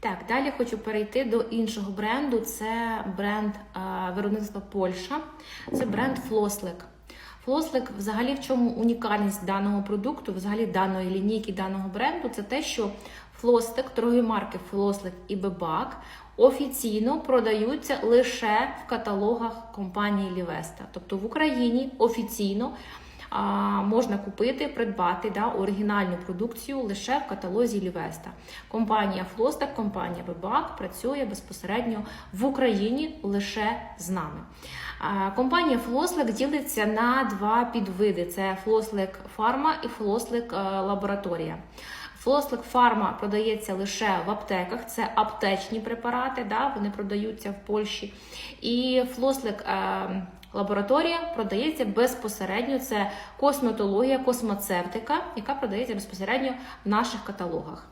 Так, далі хочу перейти до іншого бренду. Це бренд е, виробництва Польща. Це бренд Флослик. Флослик, взагалі, в чому унікальність даного продукту, взагалі даної лінійки, даного бренду, це те, що Флостик, торгові марки Флослик і Бебак офіційно продаються лише в каталогах компанії Лівеста. Тобто в Україні офіційно а, можна купити, придбати да, оригінальну продукцію лише в каталозі Лівеста. Компанія Флостак, компанія Бебак працює безпосередньо в Україні лише з нами. Компанія Флослик ділиться на два підвиди: це Флослик Фарма і Флослик е, Лабораторія. Флослик Фарма продається лише в аптеках, це аптечні препарати, да, вони продаються в Польщі. І Флослик е, Лабораторія продається безпосередньо. Це косметологія, космоцевтика, яка продається безпосередньо в наших каталогах.